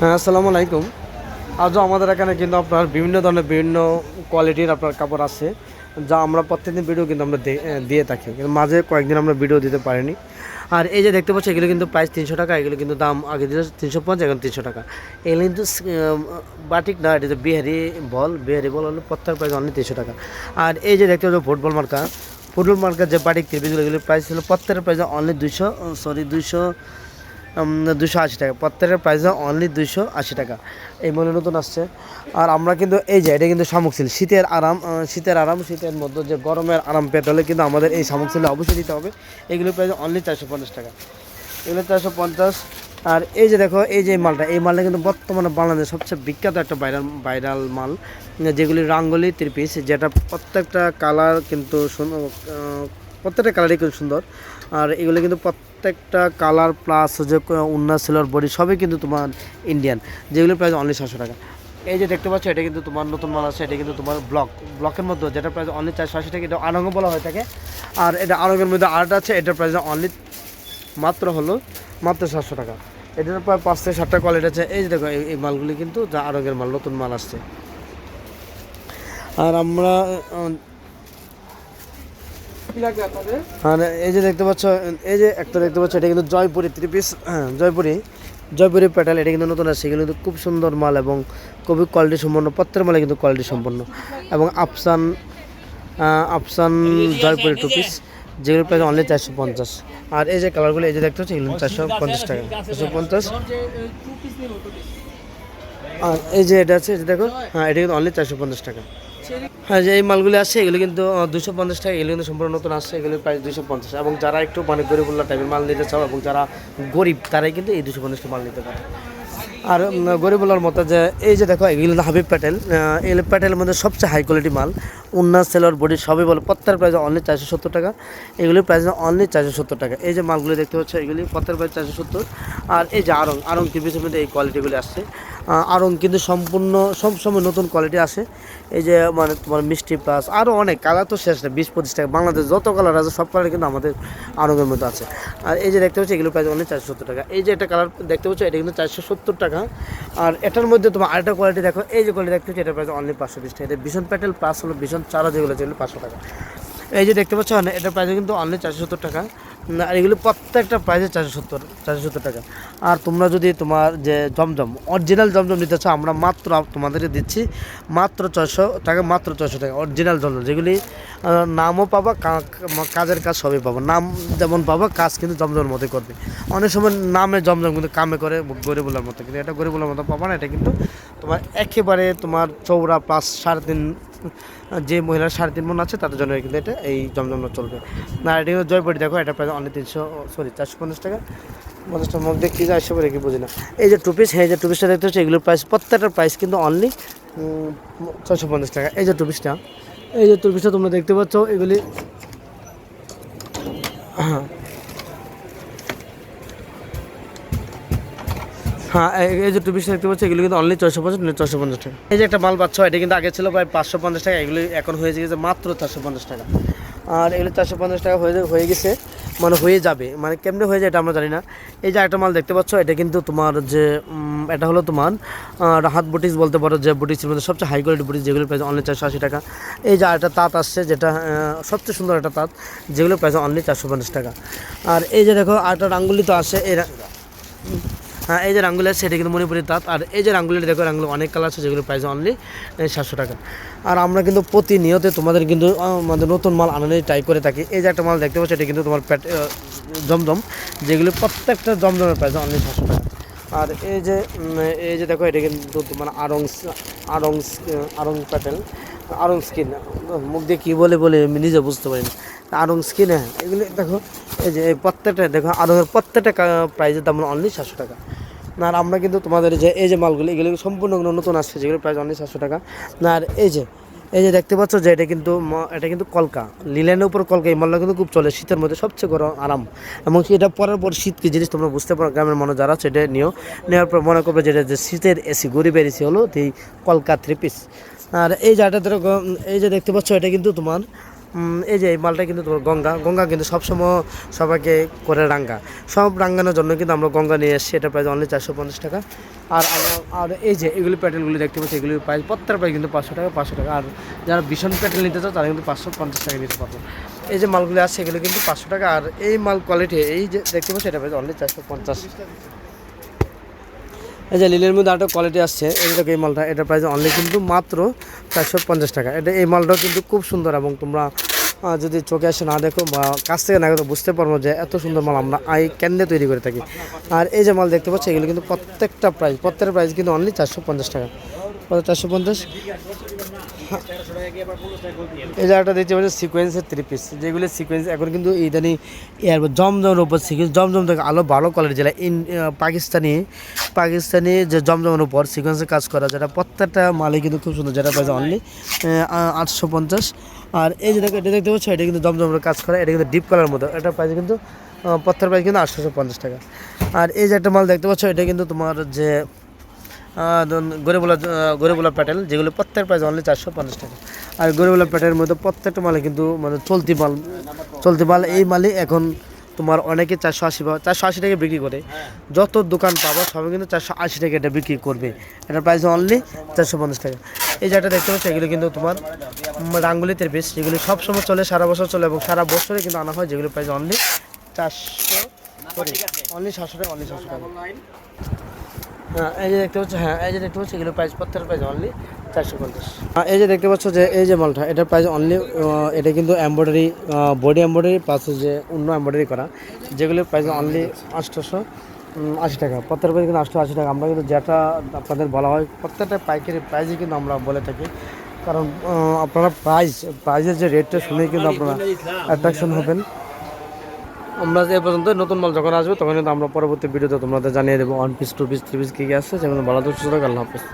হ্যাঁ আসসালামু আলাইকুম। আজও আমাদের এখানে কিন্তু আপনার বিভিন্ন ধরনের বিভিন্ন কোয়ালিটির আপনার কাপড় আছে, যা আমরা প্রত্যেকদিন ভিডিও কিন্তু আমরা দিয়ে থাকি। কিন্তু মাঝে কয়েকদিন আমরা ভিডিও দিতে পারিনি। আর এই যে দেখতে পাচ্ছি এগুলো কিন্তু প্রাইস তিনশো টাকা, এগুলো কিন্তু দাম আগে দিল তিনশো পঞ্চাশ, এখন তিনশো টাকা। এগুলো কিন্তু বাটিক না, এটা বিহারি বল বিহারি বল হলো প্রত্যেক প্রাইস অনলি তিনশো টাকা। আর এই যে দেখতে পাচ্ছ ফুটবল মার্কা ফুটবল মার্কার যে বাটিক ত্রিপিগুলো এগুলো প্রাইস ছিল প্রত্যেকের প্রাইস অনলি দুইশো সরি দুইশো দুশো আশি টাকা। প্রত্যেকের প্রাইস অনলি দুশো আশি টাকা। এই মনে নতুন আসছে। আর আমরা কিন্তু এই যে, এটা কিন্তু শামুক সিল। শীতের আরাম শীতের আরাম, শীতের মধ্যে যে গরমের আরাম পেতে হলে কিন্তু আমাদের এই শামুক সিলে অবশ্যই দিতে হবে। এগুলো প্রাইস অনলি চারশো পঞ্চাশ টাকা। এগুলো চারশো পঞ্চাশ। আর এই যে দেখো, এই যে মালটা, এই মালটা কিন্তু বর্তমানে বাংলাদেশের সবচেয়ে বিখ্যাত একটা ভাইরাল ভাইরাল মাল। যেগুলি রাঙ্গলি থ্রি পিস যেটা প্রত্যেকটা কালার কিন্তু প্রত্যেকটা কালারই কিন্তু সুন্দর। আর এগুলো কিন্তু প্রত্যেকটা কালার প্লাস যে উন্না সিলর বডি সবই কিন্তু তোমার ইন্ডিয়ান যেগুলো প্রাইস অনলি সাতশো টাকা। এই যে দেখতে পাচ্ছ, এটা কিন্তু তোমার নতুন মাল আছে, এটা কিন্তু তোমার ব্লক ব্লকের মধ্যে যেটা প্রাইস অনলি চারশো আশি টাকা, এটা আরঙ্গ বলা হয়ে থাকে। আর এটা আরঙ্গের মধ্যে আর্ট আছে এটার প্রাইস অনলি মাত্র হলো মাত্র সাতশো টাকা। এটার প্রায় পাঁচ থেকে সাতটা কোয়ালিটি আছে। এই যে দেখো এই মালগুলি কিন্তু যা আরঙ্গের মাল, নতুন মাল আসছে। আর আমরা আর এই যে দেখতে পাচ্ছ, এই যে একটা দেখতে পাচ্ছ, এটা কিন্তু জয়পুরি থ্রি পিস হ্যাঁ জয়পুরি। জয়পুরি প্যাটাল এটা কিন্তু নতুন আসছে কিন্তু খুব সুন্দর মাল এবং খুবই কোয়ালিটি সম্পন্ন, প্রত্যেক মালে কিন্তু কোয়ালিটি সম্পন্ন। এবং আফসান আফসান জয়পুরি টু পিস যেগুলো প্রাইস অনলি চারশো পঞ্চাশ। আর এই যে কালারগুলো এই যে দেখতে পাচ্ছ, এগুলো চারশো পঞ্চাশ টাকা, চারশো পঞ্চাশ। আর এই যে এটা আছে এটা দেখো হ্যাঁ এটা কিন্তু অনলি চারশো পঞ্চাশ টাকা। হ্যাঁ যে এই মালগুলি আসছে এগুলো কিন্তু দুশো পঞ্চাশ টাকা, এগুলো কিন্তু সম্পূর্ণ নতুন আসছে এগুলো প্রায় দুশো পঞ্চাশ। এবং যারা একটু মানে গরিবুল্লা টাইপের মাল নিতে চাও এবং যারা গরিব, তারাই কিন্তু এই দুশো পঞ্চাশটা মাল নিতে পারে। আর গরিব গরিবুল্লার মতো যে, এই যে দেখো, এগুলো হাবিব প্যাটেল এই প্যাটেলের মধ্যে সবচেয়ে হাই কোয়ালিটি মাল। উন্নাস সেলর বডি সবই বলে। প্রত্যেক প্রাইস অনলি চারশো সত্তর টাকা। এগুলির প্রাইস অনলি চারশো সত্তর টাকা। এই যে মালগুলি দেখতে পাচ্ছ, এগুলি প্রত্যেক প্রাইস চারশো সত্তর। আর এই যে আরং আরং টিভিসের মধ্যে এই কোয়ালিটিগুলি আসছে। আরং কিন্তু সম্পূর্ণ, সব সময় নতুন কোয়ালিটি আসে। এই যে মানে তোমার মিষ্টি প্লাস আরও অনেক কালার তো শেষ না বিশ পঁচিশ টাকা। বাংলাদেশ যত কালার আছে, সব কালার কিন্তু আমাদের আরঙের মধ্যে আছে। আর এই যে দেখতে পাচ্ছি এগুলো প্রাইস অনলি চারশো সত্তর টাকা। এই যে একটা কালার দেখতে পাচ্ছ, এটা কিন্তু চারশো সত্তর টাকা। আর এটার মধ্যে তোমার আরেকটা কোয়ালিটি দেখো, এই যে কোয়ালিটি দেখতে পাচ্ছি এটা প্রাইস অনলি পাঁচশো বিশ টাকা। এটা ভীষণ প্যাটেল প্লাস হলো ভীষণ চারা যেগুলো যেগুলো পাঁচশো টাকা। এই যে দেখতে পাচ্ছ এটার প্রাইস কিন্তু অনলি চারশো সত্তর টাকা। আর এগুলো প্রত্যেকটা প্রাইসে চারশো সত্তর চারশো সত্তর টাকা। আর তোমরা যদি তোমার যে জমজম অরিজিনাল জমজম নিতে চাও, আমরা মাত্র তোমাদেরকে দিচ্ছি মাত্র ছয়শো টাকা, মাত্র ছয়শো টাকা অরিজিনাল জমজম। যেগুলি নামও পাবা কাজের কাজ সবই পাবো। নাম যেমন পাবা, কাজ কিন্তু জমজমের মধ্যে করবে। অনেক সময় নামে জমজম কিন্তু কামে করে, গরিবুলার মতো। কিন্তু এটা গরিবুলার মতো পাবা না, এটা কিন্তু তোমার একেবারে তোমার চৌড়া প্লাস সাড়ে তিন যে মহিলার সাড়ে তিন মন আছে, তাদের জন্য কিন্তু এটা এই জমজম চলবে। না এটা জয়পরি দেখো, এটা প্রায় অনেক তিনশো সরি চারশো পঞ্চাশ টাকা। পঞ্চাশ টাকা মধ্যে কী যায় সেবারে কি বুঝি না এই যে টুপিস হ্যাঁ এই যে টুপিসটা দেখতে হচ্ছে এগুলোর প্রাইস প্রত্যেকটার প্রাইস কিন্তু অনলি ছয়শো পঞ্চাশ টাকা। এই যে টুপিসটা এই যে টুপিসটা তোমরা দেখতে পাচ্ছ, এগুলি হ্যাঁ হ্যাঁ এই- যে টু পিস দেখতে পাচ্ছ, এগুলো কিন্তু অনলি ছয়শো পঞ্চাশ ছয়শো পঞ্চাশ টাকা। এই যে একটা মাল পাচ্ছ, এটা কিন্তু আগে ছিল প্রায় পাঁচশো পঞ্চাশ টাকা, এগুলি এখন হয়ে গেছে মাত্র চারশো পঞ্চাশ টাকা। আর এগুলো চারশো পঞ্চাশ টাকা হয়ে হয়ে গেছে মানে হয়ে যাবে মানে কেমনে হয়ে যায় এটা আমরা জানি না। এই যে একটা মাল দেখতে পাচ্ছ, এটা কিন্তু তোমার যে এটা হলো তোমার রাহাত বুটিক্স বলতে পারো, যে বুটিক্সের মধ্যে সবচেয়ে হাই কোয়ালিটি বুটিক্স যেগুলো প্রাইস অনলি চারশো আশি টাকা। এই যে একটা তাঁত আসছে, যেটা সবচেয়ে সুন্দর একটা তাঁত যেগুলো প্রাইস অনলি চারশো পঞ্চাশ টাকা। আর এই যে দেখো, আরেকটা রাঙ্গুলি তো আসে এই হ্যাঁ এই যে রাঙ্গুলি আছে সেটা কিন্তু মণিপুরি তাঁত আর এই যে রাঙ্গুলি দেখো রাঙ্গুলি অনেক কালার আছে যেগুলো প্রাইস অনলি সাতশো টাকা। আর আমরা কিন্তু প্রতিনিয়ত তোমাদের কিন্তু আমাদের নতুন মাল আনানোর ট্রাই করে থাকি। এই যে একটা মাল দেখতে পাচ্ছ এটা কিন্তু তোমার প্যাট আহ, জমজম যেগুলো প্রত্যেকটা জমজমের প্রাইস অনলি সাতশো টাকা। আর এই যে এই যে দেখো এটা কিন্তু তোমার আরং আরং আরং প্যাটেল আরং স্কিন মুখ দিয়ে কী বলে বলে আমি নিজে বুঝতে পারি না। আরং স্কিন হ্যাঁ এগুলি দেখো এই যে প্রত্যেকটা দেখো আরঙের প্রত্যেকটা প্রাইসের দাম অনলি সাতশো টাকা। আর আমরা কিন্তু তোমাদের যে, এই যে মালগুলো, এগুলো সম্পূর্ণ নতুন আসছে, যেগুলো প্রায় অনলি সাতশো টাকা। আর এই যে এই যে দেখতে পাচ্ছ যে এটা কিন্তু এটা কিন্তু কলকা। লিলেনের উপর কলকা, এই মালটা কিন্তু খুব চলে, শীতের মধ্যে সবচেয়ে গরম, আরাম। এবং এটা পরার পর শীত কি জিনিস তোমরা বুঝতে পারো, গ্রামের মানুষ যারা আছে, এটা নিও। নেওয়ার পর মনে করবে যেটা যে শীতের এসি, গরিবের এসি হলো, এই কলকা থ্রি পিস আর এই যে এটা ধরো এই যে দেখতে পাচ্ছ, এটা কিন্তু তোমার এই যে এই মালটা কিন্তু তোমার গঙ্গা। গঙ্গা কিন্তু সবসময় সবাইকে করে রাঙ্গা। সব রাঙ্গানোর জন্য কিন্তু আমরা গঙ্গা নিয়ে এসেছি। এটা প্রাইস অনলি চারশো পঞ্চাশ টাকা। আর আর এই যে এগুলি প্যাটেলগুলি দেখতে পাচ্ছি, এগুলির প্রাইস প্রত্যেকটা প্রাইস কিন্তু পাঁচশো টাকা পাঁচশো টাকা। আর যারা ভীষণ প্যাটেল নিতে চাও, তারা কিন্তু পাঁচশো পঞ্চাশ টাকা নিতে পারবে। এই যে মালগুলি আছে, এগুলো কিন্তু পাঁচশো টাকা। আর এই মাল কোয়ালিটি এই যে দেখতে পাচ্ছি, এটা প্রাইস অনলি চারশো পঞ্চাশ। এই যে লিলের মধ্যে আরেকটা কোয়ালিটি আসছে দেখো এই মালটা, এটা প্রাইস অনলি কিন্তু মাত্র চারশো পঞ্চাশ টাকা। এটা এই মালটাও কিন্তু খুব সুন্দর এবং তোমরা যদি চোখে এসে না দেখো বা কাছ থেকে না দেখো বুঝতে পারব যে এত সুন্দর মাল আমরা আই ক্যান্ডে তৈরি করে থাকি। আর এই যে মাল দেখতে পাচ্ছি, এগুলো কিন্তু প্রত্যেকটা প্রাইস প্রত্যেকটা প্রাইস কিন্তু অনলি চারশো পঞ্চাশ টাকা। চারশো পঞ্চাশ? এই জায়গাটা দেখতে পাচ্ছি সিকোয়েন্সের থ্রি পিস যেগুলো সিকোয়েন্স এখন কিন্তু ইদানি জমজমের উপর সিকোয়েন্স জমজম থেকে আলো ভালো কোয়ালিটি যেটা ইন পাকিস্তানি পাকিস্তানি যে জমজমের উপর সিকোয়েন্সের কাজ করা, যেটা প্রত্যেকটা মালে কিন্তু খুব সুন্দর, যেটা পাইছে অনলি আটশো পঞ্চাশ। আর এই যে এটা দেখতে পাচ্ছ, এটা কিন্তু জমজমের কাজ করা, এটা কিন্তু ডিপ কালার মতো এটা প্রাইস কিন্তু প্রত্যেকটা প্রাইস কিন্তু আটশোশো পঞ্চাশ টাকা। আর এই যে একটা মাল দেখতে পাচ্ছ, এটা কিন্তু তোমার যে গরিবুলা গরিবুলা প্যাটেল, যেগুলো প্রত্যেক প্রাইস অনলি চারশো পঞ্চাশ টাকা। আর গরিবুলা প্যাটেলের মধ্যে প্রত্যেকটা মালে কিন্তু মানে চলতি মাল চলতি মাল, এই মালই এখন তোমার অনেকে চারশো আশি বা চারশো আশি টাকা বিক্রি করে। যত দোকান পাবো, সবাই কিন্তু চারশো আশি টাকা এটা বিক্রি করবে। এটার প্রাইস অনলি চারশো পঞ্চাশ টাকা। এই যেটা দেখতে পাচ্ছ, এগুলো কিন্তু তোমার রাঙ্গুলিতে বেশ যেগুলি সবসময় চলে, সারা বছর চলে এবং সারা বছরে কিন্তু আনা হয়, যেগুলো প্রাইস অনলি চারশো অনলি সাতশো টাকা অনলি সাতশো টাকা। এই যে দেখতে পাচ্ছ হ্যাঁ এই যে দেখতে পাচ্ছ এগুলো প্রাইস প্রত্যেকের প্রাইস অনলি চারশো পঞ্চাশ। এই যে দেখতে পাচ্ছ যে এই যে মালটা এটার প্রাইস অনলি এটা কিন্তু এমব্রয়ডারি বডি এমব্রয়ডারি প্লাস যে অন্য এমব্রয়ডারি করা। যেগুলোর প্রাইস অনলি আটশোশো আশি টাকা। প্রত্যেকের প্রাইস কিন্তু আটশো আশি টাকা। আমরা কিন্তু যেটা আপনাদের বলা হয় প্রত্যেকটা পাইকারি প্রাইসই কিন্তু আমরা বলে থাকি। কারণ আপনারা প্রাইস প্রাইসের যে রেটটা শুনে কিন্তু আপনারা অ্যাট্রাকশন হবেন। আমরা যে পর্যন্ত নতুন মাল যখন আসবে তখন কিন্তু আমরা পরবর্তী ভিডিওতে তোমাদের জানিয়ে দেবো one piece two piece three piece কী কী আসছে যেমন ভালো সুযোগ আল্লাহ হাফিজ।